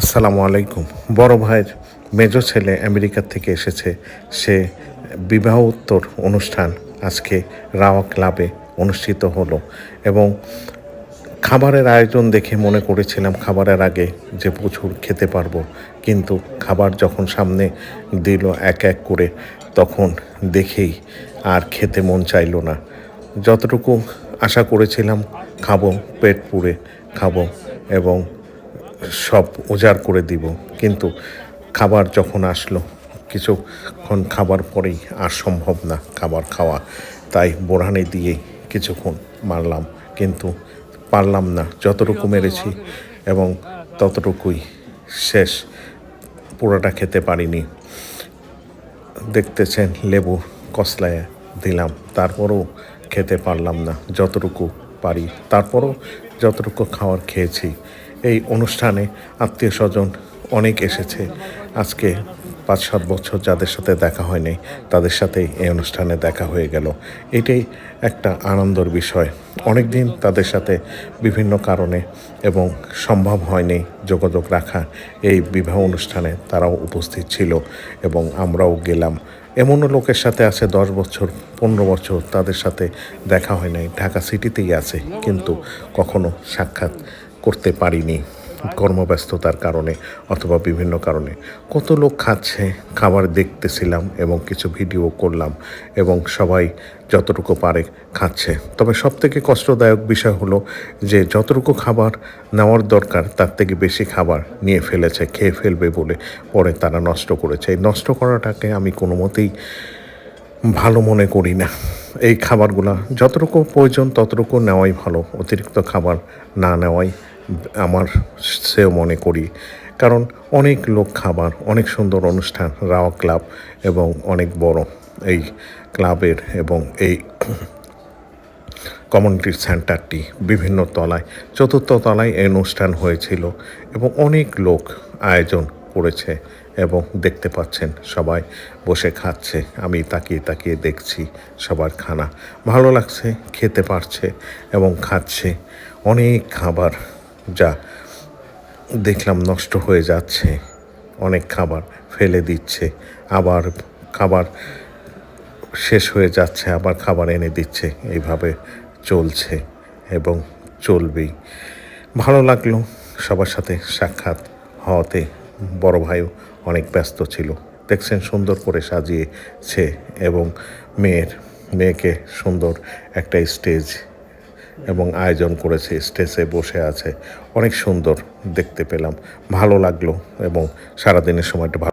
আসসালামু আলাইকুম। বড় ভাইয়ের মেজো ছেলে আমেরিকা থেকে এসেছে। সে বিবাহ উত্তর অনুষ্ঠান আজকে রাওয়া ক্লাবে অনুষ্ঠিত হলো এবং খাবারের আয়োজন দেখে মনে করেছিলাম খাবারের আগে যে প্রচুর খেতে পারব। কিন্তু খাবার যখন সামনে দিল এক এক করে, তখন দেখেই আর খেতে মন চাইলো না। যতটুকু আশা করেছিলাম, খাব পেট পুড়ে খাব এবং সব উজাড় করে দিব। কিন্তু খাবার যখন আসলো, কিছুক্ষণ খাবার পরেই আর সম্ভব না খাবার খাওয়া। তাই বোরহানি দিয়েই কিছুক্ষণ মারলাম। কিন্তু পারলাম না, যতটুকু মেরেছি এবং ততটুকুই শেষ। পুরোটা খেতে পারিনি। দেখতেছেন লেবু কসলায় দিলাম, তারপরও খেতে পারলাম না, যতটুকু পারি। তারপরও যতটুকু খাওয়ার খেয়েছি। এই অনুষ্ঠানে আত্মীয় স্বজন অনেক এসেছে। আজকে পাঁচ, সাত বছর যাদের সাথে দেখা হয়নি, তাদের সাথে এই অনুষ্ঠানে দেখা হয়ে গেল। এটাই একটা আনন্দের বিষয়। অনেক দিন তাদের সাথে বিভিন্ন কারণে এবং সম্ভব হয়নি যোগাযোগ রাখা এই বিবাহ অনুষ্ঠানে তারাও উপস্থিত ছিল এবং আমরাও গেলাম। এমনও লোকের সাথে আছে দশ বছর, পনেরো বছর তাদের সাথে দেখা হয় নাই ঢাকা সিটিতেই আছে, কিন্তু কখনো সাক্ষাৎ করতে পারিনি কর্মব্যস্ততার কারণে অথবা বিভিন্ন কারণে। কত লোক খাচ্ছে, খাবার দেখতেছিলাম এবং কিছু ভিডিও করলাম এবং সবাই যতটুকু পারে খাচ্ছে। তবে সব থেকে কষ্টদায়ক বিষয় হলো যে যতটুকু খাবার নেওয়ার দরকার, তার থেকে বেশি খাবার নিয়ে ফেলেছে, খেয়ে ফেলবে বলে পরে তারা নষ্ট করেছে। এই নষ্ট করাটাকে আমি কোনো মতেই ভালো মনে করি না। এই খাবারগুলো যতটুকু প্রয়োজন ততটুকু নেওয়াই ভালো, অতিরিক্ত খাবার না নেওয়াই আমার সেও মনে করি। কারণ অনেক লোক খাবার, অনেক সুন্দর অনুষ্ঠান, রাওয়া ক্লাব এবং অনেক বড় এই ক্লাবের এবং এই কমিউনিটি সেন্টারটি বিভিন্ন তলায়, চতুর্থ তলায় এই অনুষ্ঠান হয়েছিল এবং অনেক লোক আয়োজন করেছে এবং দেখতে পাচ্ছেন সবাই বসে খাচ্ছে। আমি তাকিয়ে তাকিয়ে দেখছি সবার খানা। ভালো লাগছে, খেতে পারছে এবং খাচ্ছে। অনেক খাবার যা, দেখলাম নষ্ট হয়ে যাচ্ছে। অনেক খাবার ফেলে দিচ্ছে, আবার খাবার শেষ হয়ে যাচ্ছে, আবার খাবার এনে দিচ্ছে। এইভাবে চলছে এবং চলবেই। ভালো লাগল সবার সাথে সাক্ষাৎ হওয়াতে। বড় ভাইও অনেক ব্যস্ত ছিল। দেখছেন সুন্দর করে সাজিয়েছে এবং মেয়ের, মেয়েকে সুন্দর একটা স্টেজ এবং আয়োজন করেছে, স্টেজে বসে আছে। অনেক সুন্দর দেখতে পেলাম। ভালো লাগল এবং সারাদিনের সময়টা ভালো